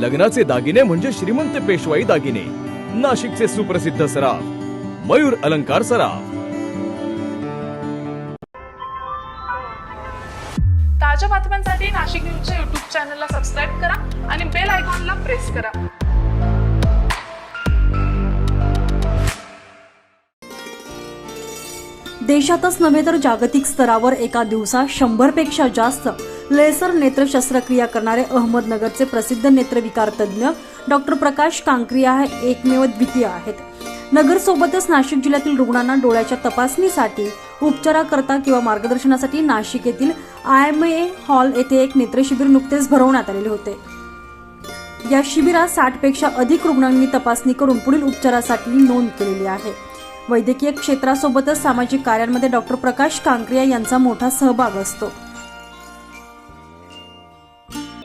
लग्नाचे दागिने म्हणजे श्रीमंत पेशवाई दागिने. नाशिकचे सुप्रसिद्ध सराफ. मयूर अलंकार सराफ. ताज्या बातम्यांसाठी नाशिक न्यूजच्या युट्यूब चॅनलला सबस्क्राईब करा आणि बेल आयकॉनला प्रेस करा. देशातच नव्हे तर जागतिक स्तरावर एका दिवसात शंभरपेक्षा जास्त लेसर नेत्र शस्त्रक्रिया करणारे अहमदनगरचे प्रसिद्ध नेत्रविकार तज्ज्ञ डॉक्टर प्रकाश कांक्रिया हे एकमेव द्वितीय आहेत. नगरसोबतच नाशिक जिल्ह्यातील रुग्णांना डोळ्याच्या तपासणीसाठी उपचाराकरता किंवा मार्गदर्शनासाठी नाशिक येथील आय एम ए हॉल येथे एक नेत्रशिबिर नुकतेच भरवण्यात आलेले होते. या शिबिरात साठपेक्षा अधिक रुग्णांनी तपासणी करून पुढील उपचारासाठी नोंद केलेली आहे. वैद्यकीय क्षेत्रासोबतच सामाजिक कार्यांमध्ये डॉक्टर प्रकाश कांक्रिया यांचा मोठा सहभाग असतो.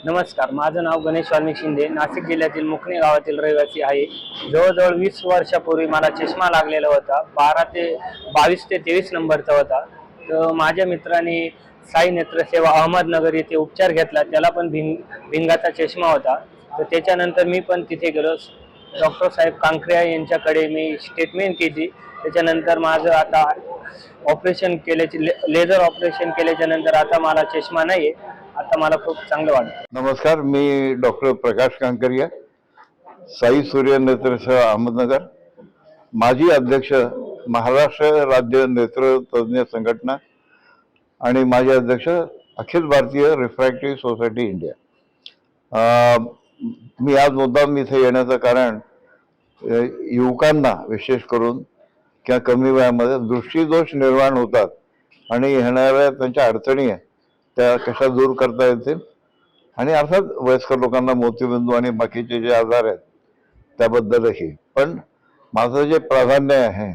नमस्कार माझं नाव गणेश वाल्मिक शिंदे. नाशिक जिल्ह्यातील मुकणे गावातील रहिवासी आहे. जवळजवळ वीस वर्षापूर्वी मला चष्मा लागलेला होता. बारा ते बावीस ते तेवीस नंबरचा होता. तर माझ्या मित्राने साई नेत्रसेवा अहमदनगर येथे उपचार घेतला. त्याला पण भिंग भिंगाचा चष्मा होता. तर त्याच्यानंतर मी पण तिथे गेलो. डॉक्टर साहेब कांकरिया यांच्याकडे मी स्टेटमेंट केली. त्याच्यानंतर माझं आता ऑपरेशन केल्याचे ले लेझर ऑपरेशन केल्याच्यानंतर आता मला चष्मा नाही आहे आता मला खूप चांगलं वाटतं. नमस्कार मी डॉक्टर प्रकाश कांकरिया साई सूर्य नेतृत्व अहमदनगर. माजी अध्यक्ष महाराष्ट्र राज्य नेत्र तज्ज्ञ संघटना आणि माजी अध्यक्ष Akhil Bharatiya refractive society India. मी आज मुद्दाम इथे येण्याचं कारण युवकांना विशेष करून किंवा कमी वयामध्ये दृष्टीदोष निर्माण होतात आणि येणाऱ्या त्यांच्या अडचणी आहे त्या कशा दूर करता येतील? आणि अर्थात वयस्कर लोकांना मोतीबिंदू आणि बाकीचे जे आजार आहेत त्याबद्दलही. पण माझं जे प्राधान्य आहे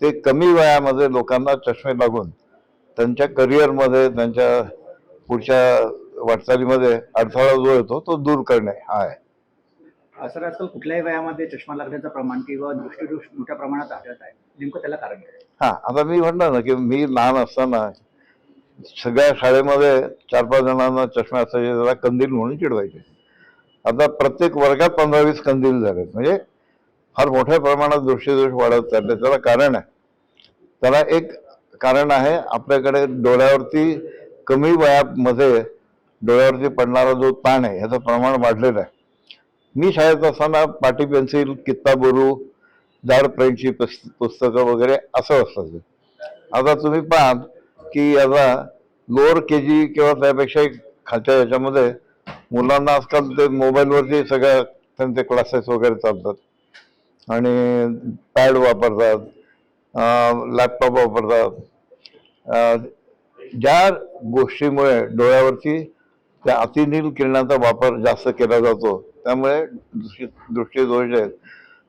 ते कमी वयामध्ये लोकांना चष्मे लागून त्यांच्या करिअरमध्ये त्यांच्या पुढच्या वाटचालीमध्ये अडथळा जो येतो तो दूर करणे हा आहे. सर आजकाल कुठल्याही वयामध्ये चष्मा लागण्याचं प्रमाण किंवा दृष्टीदोष मोठ्या प्रमाणात आढळत आहे. नेमकं त्याला कारण हा आता मी म्हणलं ना की मी लहान असताना सगळ्या शाळेमध्ये चार पाच जणांना चष्मे असायचे त्याला कंदील म्हणून चिडवायचे. आता प्रत्येक वर्गात पंधरा वीस कंदील झालेत. म्हणजे फार मोठ्या प्रमाणात दृष्टीदोष वाढत चालले. त्याला कारण आहे. त्याला एक कारण आहे आपल्याकडे डोळ्यावरती कमी वयामध्ये डोळ्यावरती पडणारा जो ताण आहे ह्याचं प्रमाण वाढलेलं आहे. मी शाळेत असताना पाटी पेन्सिल कित्ता बोरू जाड प्रेमची पुस्त पुस्तकं वगैरे असं असायचं. आता तुम्ही पाहाल की आता लोअर के जी किंवा त्यापेक्षा खालच्या याच्यामध्ये मुलांना आजकाल ते मोबाईलवरती सगळ्या त्यांचे क्लासेस वगैरे चालतात. आणि पॅड वापरतात लॅपटॉप वापरतात. ज्या गोष्टीमुळे डोळ्यावरती त्या अतिनील किरणाचा वापर जास्त केला जातो त्यामुळे दृष्टी दृष्टीदोष जे आहेत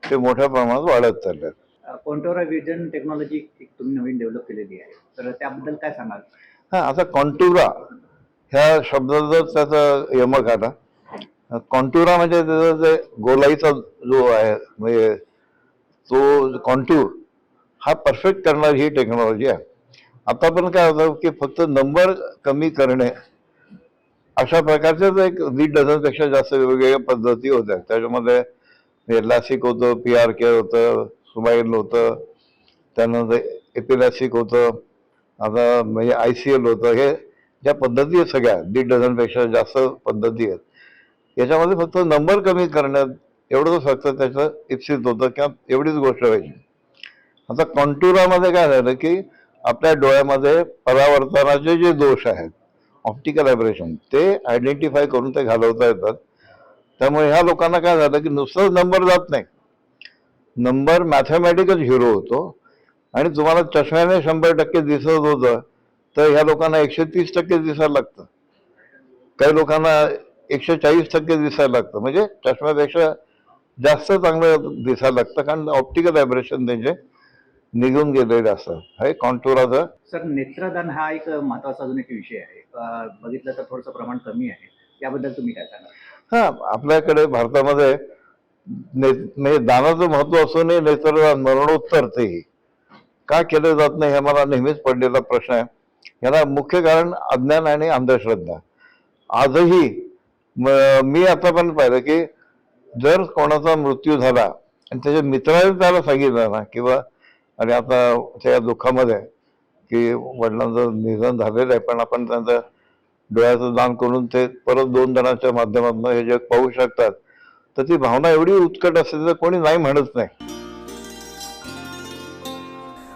ते मोठ्या प्रमाणात वाढत चालले आहेत. कॉन्टोरा विजन टेक्नॉलॉजी एक तुम्ही नवीन डेव्हलप केलेली आहे? तर त्याबद्दल काय सांगाल? हा आता कॉन्ट्युरा ह्या शब्दाचा त्याचा यमक आला कॉन्ट्युरा म्हणजे त्याचा जे गोलाईचा जो आहे म्हणजे तो कॉन्ट्यूर हा परफेक्ट करणारी ही टेक्नॉलॉजी आहे. आता पण काय होतं की फक्त नंबर कमी करणे अशा प्रकारच्याच एक दीड डझनपेक्षा जास्त वेगवेगळ्या पद्धती होत्या. त्याच्यामध्ये लासिक होतं पी आर के होतं सुबाईल होतं त्यानंतर एपिलॅसिक होतं. आता म्हणजे आय सी एल होतं. हे ज्या पद्धती आहेत सगळ्या दीड डझनपेक्षा जास्त पद्धती आहेत. याच्यामध्ये फक्त नंबर कमी करण्यात एवढंच फक्त त्याचं इप्सित होतं. किंवा एवढीच गोष्ट व्हायची. आता कॉन्ट्युरामध्ये काय झालं की आपल्या डोळ्यामध्ये परावर्तनाचे जे दोष आहेत ऑप्टिकल ॲबरेशन ते आयडेंटिफाय करून ते घालवता येतात. त्यामुळे ह्या लोकांना काय झालं की नुसतंच नंबर जात नाही. नंबर मॅथमॅटिकल हिरो होतो. आणि तुम्हाला चष्म्याने शंभर टक्के दिसत होतं तर ह्या लोकांना एकशे तीस टक्के दिसायला लागतं. काही लोकांना एकशे चाळीस टक्के दिसायला लागतं. म्हणजे चष्म्यापेक्षा जास्त चांगलं दिसायला लागतं कारण ऑप्टिकल ॲबरेशन त्यांचे निघून गेलेले असतात हे कॉन्टुराचं सर नेत्रदान हा एक महत्त्वाचा अजून एक विषय आहे. बघितलं तर थोडंसं प्रमाण कमी आहे. याबद्दल तुम्ही काय सांगाल? हा आपल्याकडे भारतामध्ये म्हणजे दानाचं महत्त्व असूनही नेत्रदान मरणोत्तर तेही का केलं जात नाही हे मला नेहमीच पडलेला प्रश्न आहे. याला मुख्य कारण अज्ञान आणि अंधश्रद्धा. आजही मी आता पण पाहिलं की जर कोणाचा मृत्यू झाला आणि त्याच्या मित्राने त्याला सांगितलं ना किंवा आणि आता त्या दुःखामध्ये की वडिलांचं निधन झालेलं आहे पण आपण त्यांचं डोळ्याचं दान करून ते परत दोन जणांच्या माध्यमातून हे जग पाहू शकतात. तर ती भावना एवढी उत्कट असते तर कोणी नाही म्हणत नाही.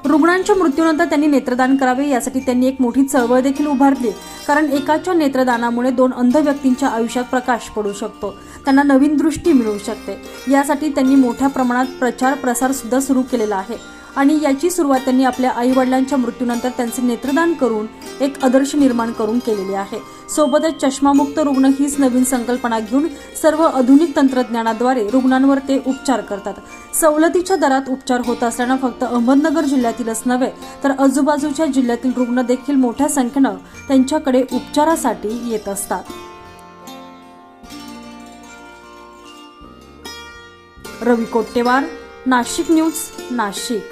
रुग्णांच्या मृत्यूनंतर त्यांनी नेत्रदान करावे यासाठी त्यांनी एक मोठी चळवळ देखील उभारली. कारण एकाच्या नेत्रदानामुळे दोन अंध व्यक्तींच्या आयुष्यात प्रकाश पडू शकतो. त्यांना नवीन दृष्टी मिळू शकते. यासाठी त्यांनी मोठ्या प्रमाणात प्रचार प्रसार सुद्धा सुरू केलेला आहे. आणि याची सुरुवात त्यांनी आपल्या आई वडिलांच्या मृत्यूनंतर त्यांचे नेत्रदान करून एक आदर्श निर्माण करून केलेले आहे. सोबतच चष्मामुक्त रुग्ण हीच नवीन संकल्पना घेऊन सर्व आधुनिक तंत्रज्ञानाद्वारे रुग्णांवर ते उपचार करतात. सवलतीच्या दरात उपचार होत असल्यानं फक्त अहमदनगर जिल्ह्यातीलच नव्हे तर आजूबाजूच्या जिल्ह्यातील रुग्ण देखील मोठ्या संख्येनं त्यांच्याकडे उपचारासाठी येत असतात. रवी कोट्टेवार नाशिक न्यूज नाशिक.